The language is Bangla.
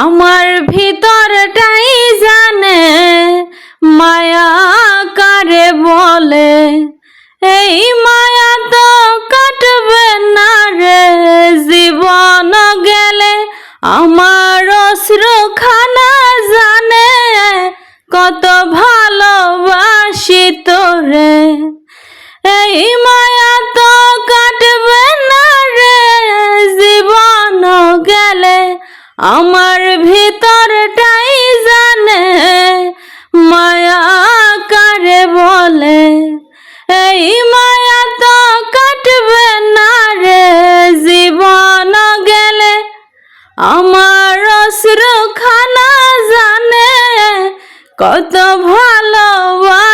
আমার ভিতরটাই জানে, মায়া কারে বলে। এই মায়া তো কাটবে না রে, জীবন গেলে আমার অশ্রুখানা জানে। কত আমার ভিতরটাই জানে, মায়া কারে বলে? এই মায়া তো কাটবে না রে, জীবন গেলে। আমার অশ্রুখানা জানে, কত ভালোবাসি